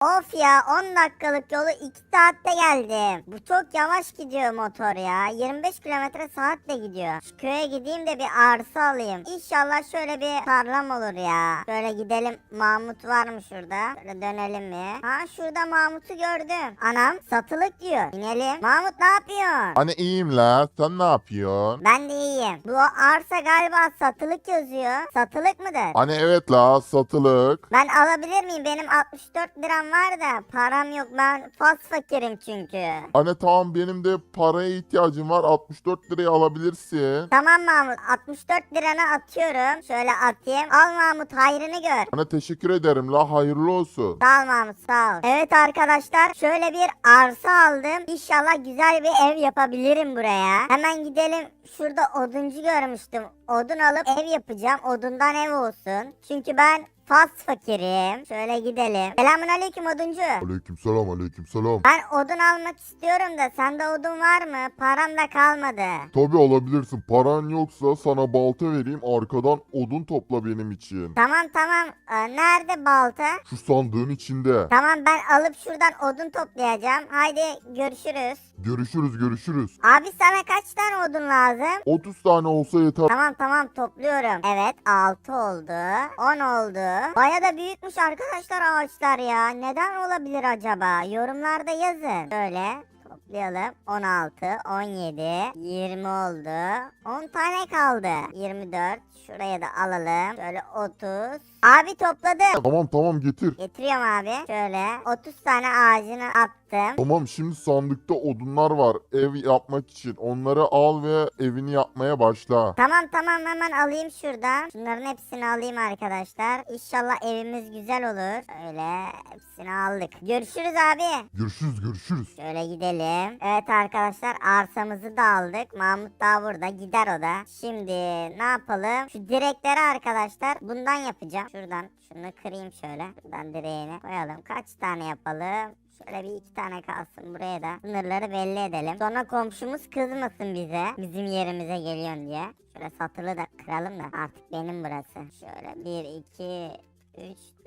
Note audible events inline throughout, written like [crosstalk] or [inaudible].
Of ya 10 dakikalık yolu 2 saatte geldim. Bu çok yavaş gidiyor motor ya. 25 kilometre saatle gidiyor. Şu köye gideyim de bir arsa alayım. İnşallah şöyle bir tarlam olur ya. Şöyle gidelim. Mahmut var mı şurada? Şöyle dönelim mi? Ha şurada Mahmut'u gördüm. Anam satılık diyor. İnelim. Mahmut ne yapıyorsun? Hani iyiyim la sen ne yapıyorsun? Ben de iyiyim. Bu arsa galiba satılık yazıyor. Satılık mıdır? Hani evet la satılık. Ben alabilir miyim? Benim 64 liram var da param yok. Ben fas fakirim çünkü. Hani tamam benim de paraya ihtiyacım var 64 liraya alabilirsin. Tamam Mahmut 64 liranı atıyorum. Şöyle atayım. Al Mahmut hayrını gör. Hani teşekkür ederim la hayırlı olsun. Sağ ol Mahmut sağ ol. Evet arkadaşlar şöyle bir arsa aldım. İnşallah güzel bir ev yapabilirim buraya. Hemen gidelim. Şurada oduncu görmüştüm. Odun alıp ev yapacağım. Odundan ev olsun. Çünkü ben fas fakirim. Şöyle gidelim. Selamun aleyküm oduncu. Aleykümselam aleykümselam. Ben odun almak istiyorum da sende odun var mı? Param da kalmadı. Tabi alabilirsin paran yoksa sana balta vereyim arkadan odun topla benim için. Tamam tamam. Ee, nerede balta? Şu sandığın içinde. Tamam ben alıp şuradan odun toplayacağım. Haydi görüşürüz. Görüşürüz görüşürüz. Abi sana kaç tane odun lazım? 30 tane olsa yeter. Tamam tamam topluyorum. Evet 6 oldu. 10 oldu. Baya da büyükmüş arkadaşlar ağaçlar ya. Neden olabilir acaba? Yorumlarda yazın. Şöyle toplayalım. 16, 17, 20 oldu. 10 tane kaldı. 24. Şuraya da alalım. Şöyle 30. Abi topladım. Tamam tamam getir. Getiriyorum abi. Şöyle 30 tane ağacını attım. Tamam şimdi sandıkta odunlar var ev yapmak için. Onları al ve evini yapmaya başla. Tamam tamam hemen alayım şuradan. Şunların hepsini alayım arkadaşlar. İnşallah evimiz güzel olur. Öyle hepsini aldık. Görüşürüz abi. Görüşürüz görüşürüz. Şöyle gidelim. Evet arkadaşlar arsamızı da aldık. Mahmut da burada gider o da. Şimdi ne yapalım? Şu direkleri arkadaşlar bundan yapacağım. Şuradan şunu kırayım şöyle. Şuradan direğini koyalım. Kaç tane yapalım? Şöyle bir iki tane kalsın buraya da. Sınırları belli edelim. Sonra komşumuz kızmasın bize. Bizim yerimize geliyorsun diye. Şöyle satılı da kıralım da. Artık benim burası. Şöyle bir iki 3,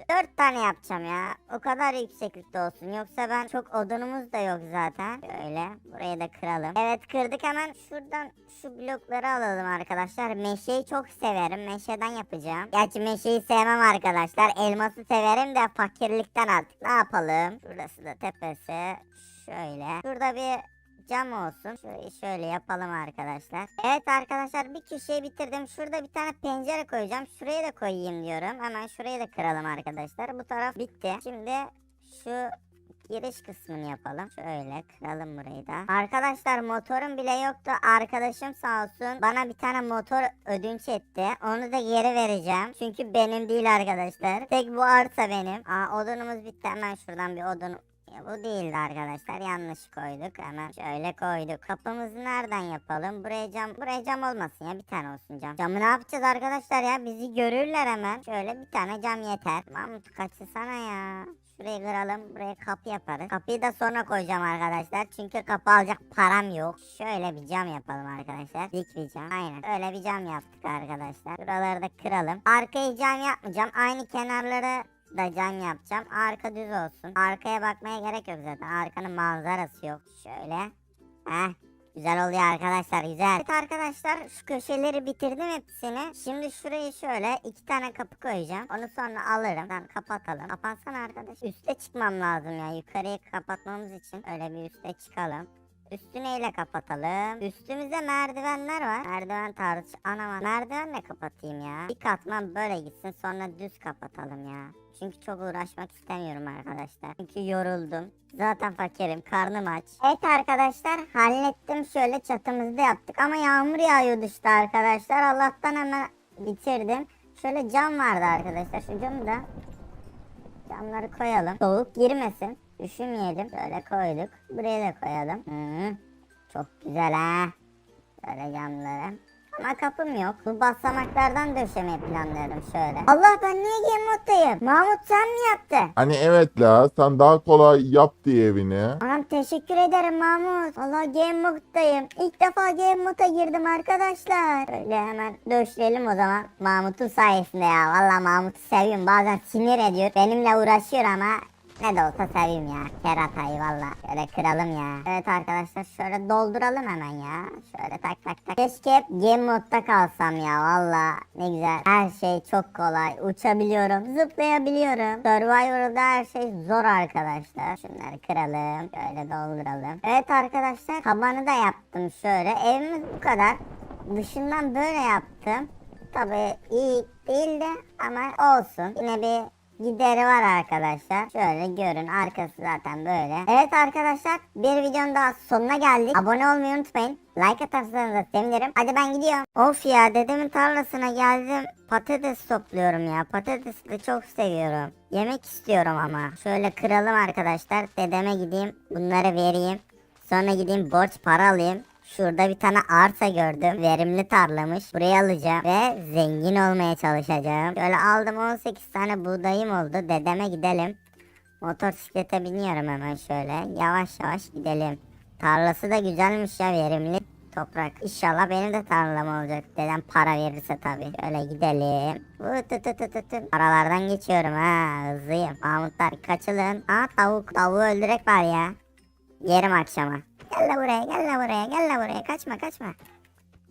4 tane yapacağım ya. O kadar yükseklikte olsun. Yoksa ben çok odunumuz da yok zaten. Şöyle burayı da kıralım. Evet kırdık hemen şuradan şu blokları alalım arkadaşlar. Meşeyi çok severim. Meşeden yapacağım. Gerçi meşeyi sevmem arkadaşlar. Elması severim de fakirlikten artık. Ne yapalım? Şurası da tepesi. Şöyle. Şurada bir cam olsun. Şöyle, şöyle yapalım arkadaşlar. Evet arkadaşlar bir köşeyi bitirdim. Şurada bir tane pencere koyacağım. Şuraya da koyayım diyorum. Hemen şurayı da kıralım arkadaşlar. Bu taraf bitti. Şimdi şu giriş kısmını yapalım. Şöyle kıralım burayı da. Arkadaşlar motorum bile yoktu. Arkadaşım sağ olsun bana bir tane motor ödünç etti. Onu da geri vereceğim. Çünkü benim değil arkadaşlar. Tek bu arsa benim. Aa odunumuz bitti. Hemen şuradan bir odun ya bu değildi arkadaşlar. Yanlış koyduk. Hemen şöyle koyduk. Kapımızı nereden yapalım? Buraya cam, buraya cam olmasın ya. Bir tane olsun cam. Camı ne yapacağız arkadaşlar ya? Bizi görürler hemen. Şöyle bir tane cam yeter. Mahmut kaçsana ya. Şurayı kıralım. Buraya kapı yaparız. Kapıyı da sonra koyacağım arkadaşlar. Çünkü kapı alacak param yok. Şöyle bir cam yapalım arkadaşlar. Dik bir cam. Aynen. Öyle bir cam yaptık arkadaşlar. Buraları da kıralım. Arkayı cam yapmayacağım. Aynı kenarları da cam yapacağım. Arka düz olsun. Arkaya bakmaya gerek yok zaten. Arkanın manzarası yok. Şöyle. Heh. Güzel oluyor arkadaşlar güzel. Evet arkadaşlar şu köşeleri bitirdim hepsini. Şimdi şurayı şöyle iki tane kapı koyacağım. Onu sonra alırım. Ben kapatalım. Kapansana arkadaş. Üste çıkmam lazım ya. Yukarıyı kapatmamız için. Öyle bir üste çıkalım. Üstü neyle kapatalım? Üstümüzde merdivenler var. Merdiven tarzı. Ana merdivenle kapatayım ya. Bir katman böyle gitsin sonra düz kapatalım ya. Çünkü çok uğraşmak istemiyorum arkadaşlar. Çünkü yoruldum. Zaten fakirim. Karnım aç. Evet arkadaşlar hallettim. Şöyle çatımızı da yaptık. Ama yağmur yağıyordu işte arkadaşlar. Allah'tan hemen bitirdim. Şöyle cam vardı arkadaşlar. Şu camı da camları koyalım. Soğuk girmesin. Üşümeyelim. Şöyle koyduk. Buraya da koyalım. Hı, çok güzel ha. Böyle camları. Ama kapım yok. Bu basamaklardan döşemeyi planlıyorum şöyle. Allah ben niye game moddayım? Mahmut sen mi yaptın? Hani evet la sen daha kolay yap diye evini. Anam teşekkür ederim Mahmut. Allah game moddayım. İlk defa game moda girdim arkadaşlar. Böyle hemen döşleyelim o zaman. Mahmut'un sayesinde ya. Valla Mahmut'u seviyorum. Bazen sinir ediyor. Benimle uğraşıyor ama Ne de olsa seveyim ya. Keratayı valla. Şöyle kıralım ya. Evet arkadaşlar şöyle dolduralım hemen ya. Şöyle tak tak tak. Keşke hep game modda kalsam ya valla. Ne güzel. Her şey çok kolay. Uçabiliyorum. Zıplayabiliyorum. Survivor'da her şey zor arkadaşlar. Şunları kıralım. Şöyle dolduralım. Evet arkadaşlar tabanı da yaptım şöyle. Evimiz bu kadar. Dışından böyle yaptım. Tabii iyi değil de ama olsun. Yine bir gideri var arkadaşlar. Şöyle görün arkası zaten böyle. Evet arkadaşlar bir videonun daha sonuna geldik. Abone olmayı unutmayın. Like atarsanız da sevinirim. Hadi ben gidiyorum. Of ya dedemin tarlasına geldim. Patates topluyorum ya. Patatesi de çok seviyorum. Yemek istiyorum ama. Şöyle kıralım arkadaşlar. Dedeme gideyim. Bunları vereyim. Sonra gideyim borç para alayım. Şurada bir tane arsa gördüm. Verimli tarlamış. Burayı alacağım ve zengin olmaya çalışacağım. Şöyle aldım 18 tane buğdayım oldu. Dedeme gidelim. Motosiklete biniyorum hemen şöyle. Yavaş yavaş gidelim. Tarlası da güzelmiş ya verimli toprak. İnşallah benim de tarlam olacak. Dedem para verirse tabii. Şöyle gidelim. Vı tı tı tı tı tı. Aralardan geçiyorum ha. Hızlıyım. Mahmutlar kaçılın. Aa tavuk. Tavuğu öldürek var ya. Yerim akşama. Gel la buraya gel la buraya gel la buraya kaçma kaçma.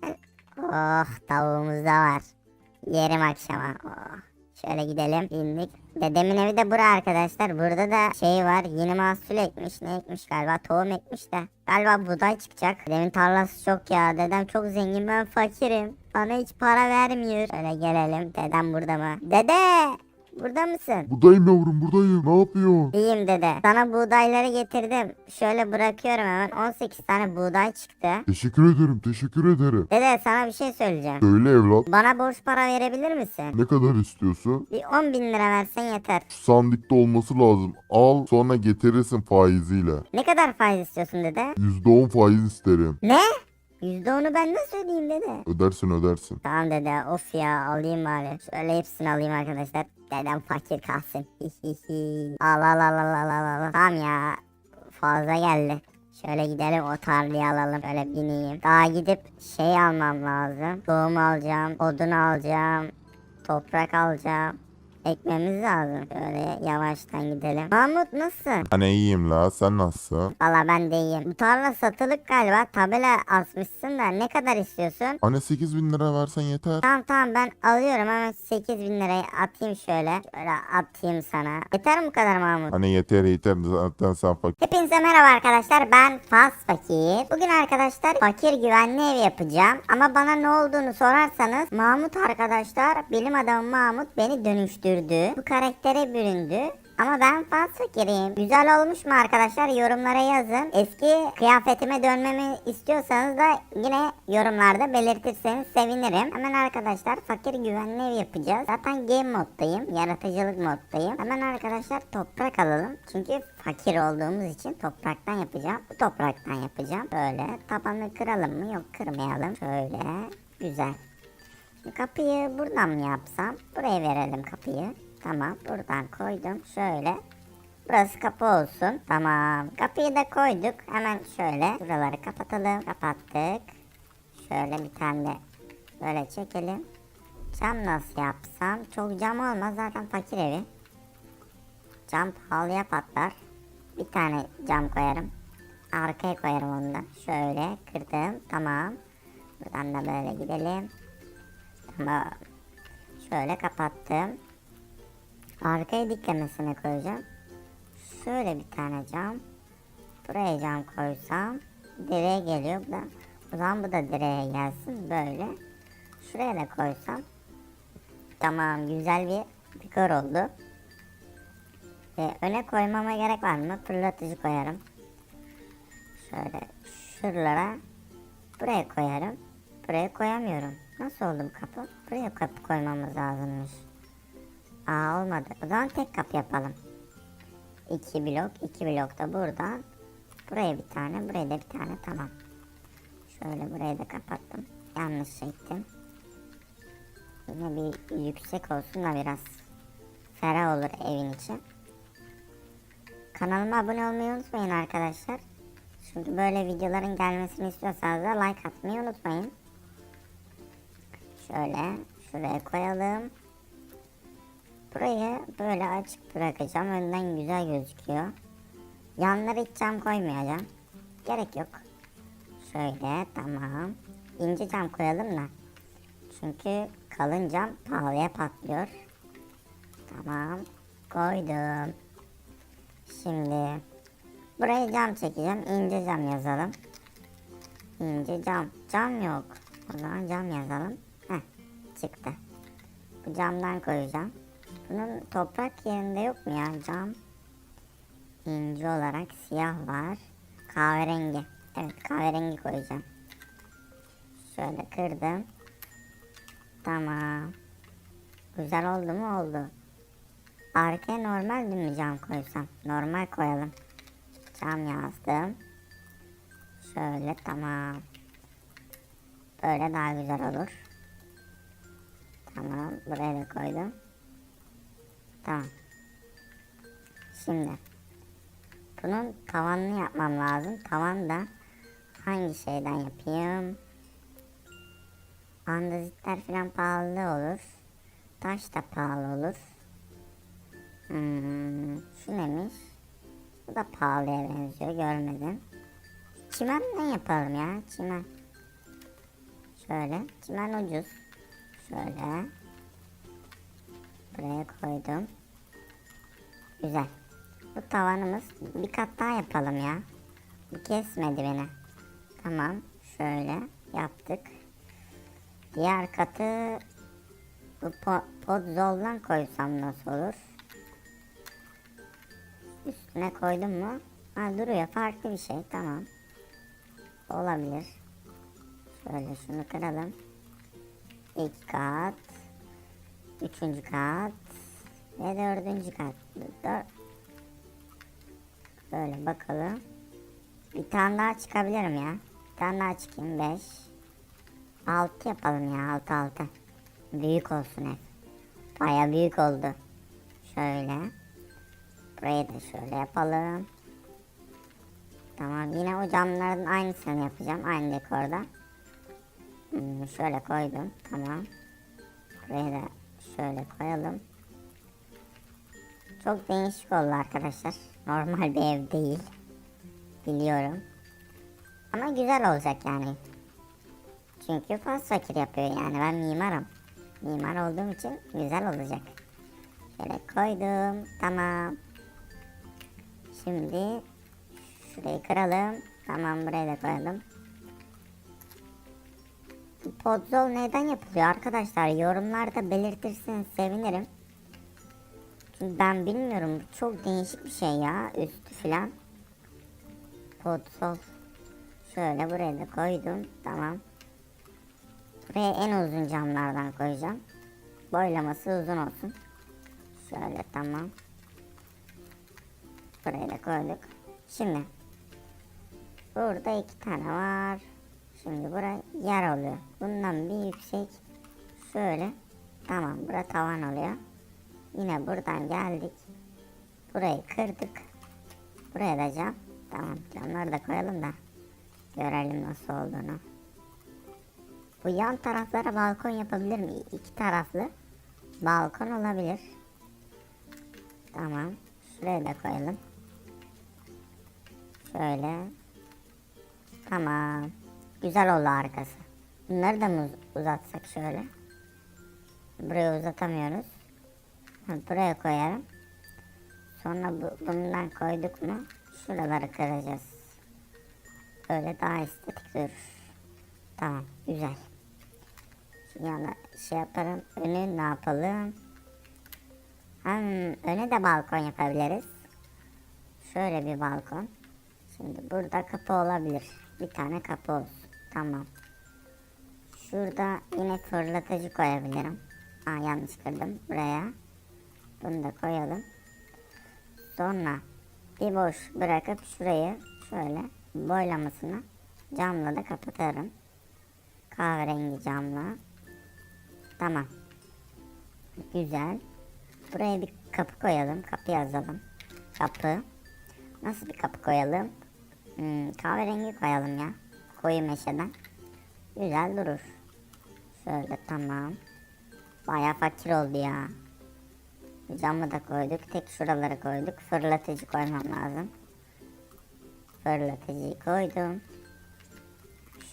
Gel. Oh tavuğumuz da var. Yerim akşama. Oh. Şöyle gidelim. Bindik. Dedemin evi de bura arkadaşlar. Burada da şey var. Yeni mahsul ekmiş. Ne ekmiş galiba? Tohum ekmiş de. Galiba buğday çıkacak. Dedemin tarlası çok ya. Dedem çok zengin. Ben fakirim. Bana hiç para vermiyor. Şöyle gelelim. Dedem burada mı? Dede! Burada mısın? Buradayım yavrum buradayım. Ne yapıyorsun? İyiyim dede. Sana buğdayları getirdim. Şöyle bırakıyorum hemen. 18 tane buğday çıktı. Teşekkür ederim teşekkür ederim. Dede sana bir şey söyleyeceğim. Söyle evlat. Bana borç para verebilir misin? Ne kadar istiyorsun? Bir 10 bin lira versen yeter. Şu sandıkta olması lazım. Al sonra getirirsin faiziyle. Ne kadar faiz istiyorsun dede? %10 faiz isterim. Ne? %10'u ben nasıl ödeyeyim dede? Ödersin ödersin. Tamam dede of ya alayım bari. Şöyle hepsini alayım arkadaşlar. Dedem fakir kalsın. al al al al al al al. Tamam ya fazla geldi. Şöyle gidelim o tarlayı alalım. Şöyle bineyim. Daha gidip şey almam lazım. Tohum alacağım. Odun alacağım. Toprak alacağım. Ekmemiz lazım. Şöyle yavaştan gidelim. Mahmut nasılsın? Hani iyiyim la sen nasılsın? Valla ben de iyiyim. Bu tarla satılık galiba. Tabela asmışsın da ne kadar istiyorsun? Hani 8 bin lira versen yeter. Tamam tamam ben alıyorum hemen 8 bin lirayı atayım şöyle. Şöyle atayım sana. Yeter mi bu kadar Mahmut? Hani yeter yeter zaten sen fakir. Hepinize merhaba arkadaşlar ben Fas Fakir. Bugün arkadaşlar fakir güvenli ev yapacağım. Ama bana ne olduğunu sorarsanız Mahmut arkadaşlar bilim adamı Mahmut beni dönüştürdü. Bu karaktere büründü. Ama ben Fas Fakir'im. Güzel olmuş mu arkadaşlar yorumlara yazın. Eski kıyafetime dönmemi istiyorsanız da yine yorumlarda belirtirseniz sevinirim. Hemen arkadaşlar fakir güvenli ev yapacağız. Zaten game moddayım. Yaratıcılık moddayım. Hemen arkadaşlar toprak alalım. Çünkü fakir olduğumuz için topraktan yapacağım. Bu topraktan yapacağım. Böyle tabanı kıralım mı? Yok kırmayalım. Şöyle. Güzel. Kapıyı buradan mı yapsam? Buraya verelim kapıyı. Tamam buradan koydum. Şöyle. Burası kapı olsun. Tamam. Kapıyı da koyduk. Hemen şöyle. Buraları kapatalım. Kapattık. Şöyle bir tane böyle çekelim. Cam nasıl yapsam? Çok cam olmaz zaten fakir evi. Cam pahalıya patlar. Bir tane cam koyarım. Arkaya koyarım onu da. Şöyle kırdım. Tamam. Buradan da böyle gidelim. Şöyle kapattım. Arkaya diklemesine koyacağım. Şöyle bir tane cam. Buraya cam koysam direğe geliyor. Bu da, o zaman bu da direğe gelsin. Böyle. Şuraya da koysam. Tamam güzel bir dekor oldu. Ve öne koymama gerek var mı? Fırlatıcı koyarım. Şöyle şuralara buraya koyarım. Buraya koyamıyorum. Nasıl oldu bu kapı? Buraya kapı koymamız lazımmış. Aa olmadı. O zaman tek kapı yapalım. İki blok, iki blok da buradan. Buraya bir tane, buraya da bir tane tamam. Şöyle burayı da kapattım. Yanlış çektim. Yine bir yüksek olsun da biraz ferah olur evin içi. Kanalıma abone olmayı unutmayın arkadaşlar. Çünkü böyle videoların gelmesini istiyorsanız da like atmayı unutmayın. Şöyle şuraya koyalım. Burayı böyle açık bırakacağım. Önden güzel gözüküyor. Yanlara hiç cam koymayacağım. Gerek yok. Şöyle tamam. İnce cam koyalım da. Çünkü kalın cam pahalıya patlıyor. Tamam. Koydum. Şimdi buraya cam çekeceğim. İnce cam yazalım. İnce cam. Cam yok. O zaman cam yazalım. Çıktı. Bu camdan koyacağım. Bunun toprak yerinde yok mu ya cam? İnce olarak siyah var. Kahverengi. Evet kahverengi koyacağım. Şöyle kırdım. Tamam. Güzel oldu mu? Oldu. Arkaya normal mi cam koysam? Normal koyalım. Cam yazdım. Şöyle tamam. Böyle daha güzel olur. Tamam. Buraya da koydum. Tamam. Şimdi. Bunun tavanını yapmam lazım. Tavan da hangi şeyden yapayım? Andezitler falan pahalı olur. Taş da pahalı olur. Hmm, şu neymiş? Bu da pahalıya benziyor. Görmedim. Çimenden yapalım ya. Çimen. Şöyle. Çimen ucuz. Şöyle. Buraya koydum. Güzel. Bu tavanımız bir kat daha yapalım ya. Bu kesmedi beni. Tamam. Şöyle yaptık. Diğer katı bu po podzoldan koysam nasıl olur? Üstüne koydum mu? Ha duruyor. Farklı bir şey. Tamam. Olabilir. Şöyle şunu kıralım. İlk kat. Üçüncü kat. Ve dördüncü kat. Dör Böyle bakalım. Bir tane daha çıkabilirim ya. Bir tane daha çıkayım. Beş. Altı yapalım ya. Altı altı. Büyük olsun ev. Baya büyük oldu. Şöyle. Burayı da şöyle yapalım. Tamam yine o camların aynısını yapacağım. Aynı dekorda. Hmm, şöyle koydum. Tamam. Buraya da şöyle koyalım. Çok değişik oldu arkadaşlar. [laughs] Normal bir ev değil. Biliyorum. Ama güzel olacak yani. Çünkü faz fakir yapıyor yani ben mimarım. Mimar olduğum için güzel olacak. Şöyle koydum. Tamam. Şimdi şurayı kıralım. Tamam buraya da koyalım. Podzol neden yapılıyor arkadaşlar? Yorumlarda belirtirseniz sevinirim. Çünkü ben bilmiyorum. Çok değişik bir şey ya. Üstü filan. Podzol. Şöyle buraya da koydum. Tamam. Buraya en uzun camlardan koyacağım. Boylaması uzun olsun. Şöyle tamam. Buraya da koyduk. Şimdi. Burada iki tane var. Şimdi bura yer oluyor. Bundan bir yüksek. Şöyle. Tamam bura tavan oluyor. Yine buradan geldik. Burayı kırdık. Buraya da cam. Tamam camları da koyalım da. Görelim nasıl olduğunu. Bu yan taraflara balkon yapabilir mi? İki taraflı balkon olabilir. Tamam. Şuraya da koyalım. Şöyle. Tamam. Güzel oldu arkası. Bunları da mı uz- uzatsak şöyle? Buraya uzatamıyoruz. Buraya koyarım. Sonra bu, bundan koyduk mu şuraları kıracağız. Böyle daha estetik durur. Tamam güzel. Yana şey yaparım. Önü ne yapalım? Hem öne de balkon yapabiliriz. Şöyle bir balkon. Şimdi burada kapı olabilir. Bir tane kapı olsun. Tamam. Şurada yine fırlatıcı koyabilirim. Aa yanlış kırdım. Buraya. Bunu da koyalım. Sonra bir boş bırakıp şurayı şöyle boylamasını camla da kapatarım. Kahverengi camla. Tamam. Güzel. Buraya bir kapı koyalım. Kapı yazalım. Kapı. Nasıl bir kapı koyalım? Hmm, kahverengi koyalım ya. Koyu meşeden. Güzel durur. Şöyle tamam. Baya fakir oldu ya. Camı da koyduk. Tek şuraları koyduk. Fırlatıcı koymam lazım. Fırlatıcıyı koydum.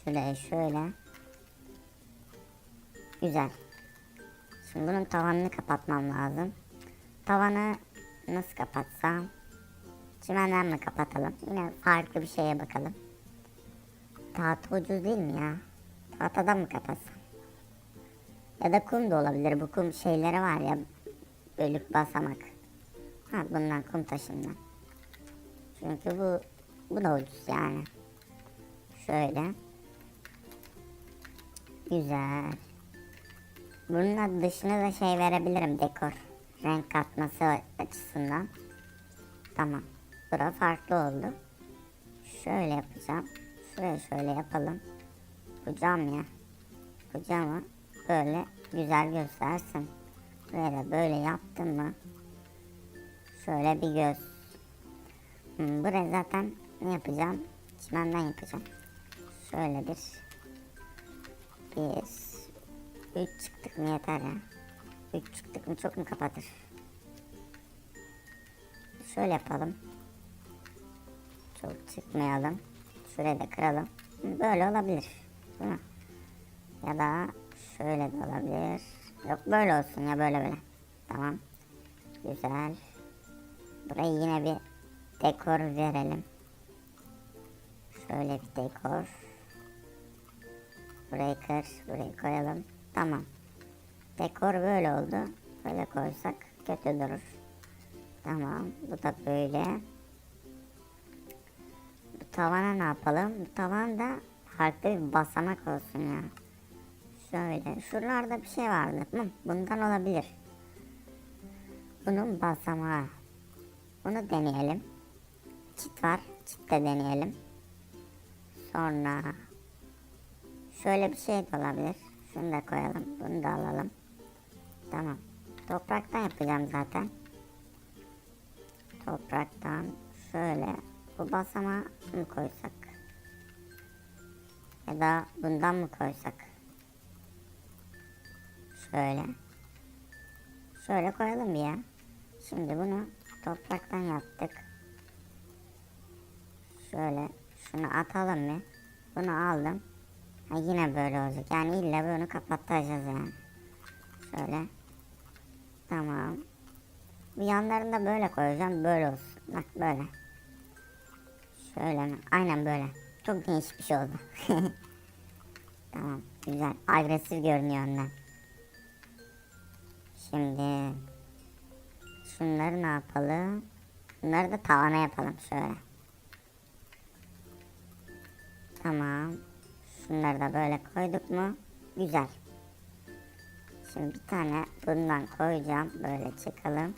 Şuraya şöyle. Güzel. Şimdi bunun tavanını kapatmam lazım. Tavanı nasıl kapatsam? Çimenden mi kapatalım? Yine farklı bir şeye bakalım. Tahta ucuz değil mi ya? Tahtadan mı kapatsam? Ya da kum da olabilir. Bu kum şeyleri var ya. Bölük basamak. Ha bundan kum taşından. Çünkü bu bu da ucuz yani. Şöyle. Güzel. Bunun dışına da şey verebilirim dekor. Renk katması açısından. Tamam. Bura farklı oldu. Şöyle yapacağım. Şuraya şöyle yapalım. Bu cam ya. Bu camı böyle güzel göstersin. Buraya da böyle yaptım mı? Şöyle bir göz. Hmm, buraya zaten ne yapacağım? Çimenden yapacağım. Şöyle bir. Bir. Üç çıktık mı yeter ya. Üç çıktık mı çok mu kapatır? Şöyle yapalım. Çok çıkmayalım. Da kıralım. Böyle olabilir. Değil mi? Ya da şöyle de olabilir. Yok böyle olsun ya böyle böyle. Tamam. Güzel. Buraya yine bir dekor verelim. Şöyle bir dekor. Burayı kır. Burayı koyalım. Tamam. Dekor böyle oldu. Böyle koysak kötü durur. Tamam. Bu da böyle. Tavana ne yapalım? Tavan da farklı bir basamak olsun ya. Şöyle. Şuralarda bir şey vardı. Hı, bundan olabilir. Bunun basamağı. Bunu deneyelim. Çit var. Çit de deneyelim. Sonra şöyle bir şey de olabilir. Şunu da koyalım. Bunu da alalım. Tamam. Topraktan yapacağım zaten. Topraktan şöyle bu basamağı mı koysak? Ya da bundan mı koysak? Şöyle. Şöyle koyalım bir ya. Şimdi bunu topraktan yaptık. Şöyle şunu atalım mı? Bunu aldım. Ha, yine böyle olacak. Yani illa bunu kapatacağız yani. Şöyle. Tamam. Bu yanlarını da böyle koyacağım. Böyle olsun. Bak böyle. Şöyle mi? Aynen böyle. Çok değişik bir şey oldu. [laughs] tamam. Güzel. Agresif görünüyor önden. Şimdi şunları ne yapalım? Bunları da tavana yapalım şöyle. Tamam. Şunları da böyle koyduk mu? Güzel. Şimdi bir tane bundan koyacağım. Böyle çıkalım.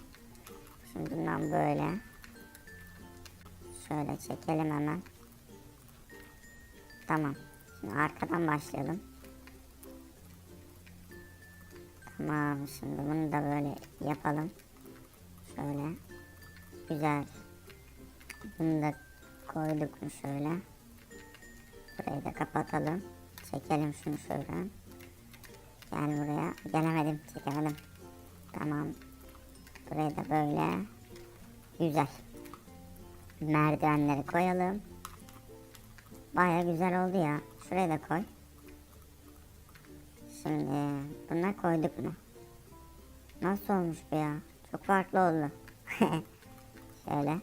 Şimdi bundan böyle. Şöyle çekelim hemen. Tamam. Şimdi arkadan başlayalım. Tamam. Şimdi bunu da böyle yapalım. Şöyle. Güzel. Bunu da koyduk mu şöyle. Burayı da kapatalım. Çekelim şunu şöyle. Gel buraya. Gelemedim. Çekemedim. Tamam. Burayı da böyle. Güzel. Merdivenleri koyalım. Baya güzel oldu ya. Şuraya da koy. Şimdi bunları koyduk mu? Nasıl olmuş bu ya? Çok farklı oldu. [laughs] Şöyle.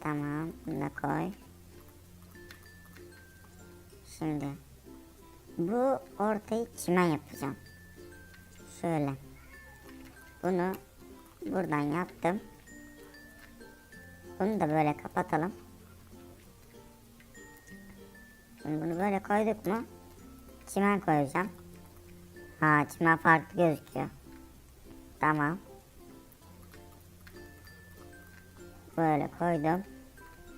Tamam. Bunu da koy. Şimdi bu ortayı çimen yapacağım. Şöyle. Bunu buradan yaptım. Bunu da böyle kapatalım. Şimdi bunu böyle koyduk mu? Çimen koyacağım. Ha çimen farklı gözüküyor. Tamam. Böyle koydum.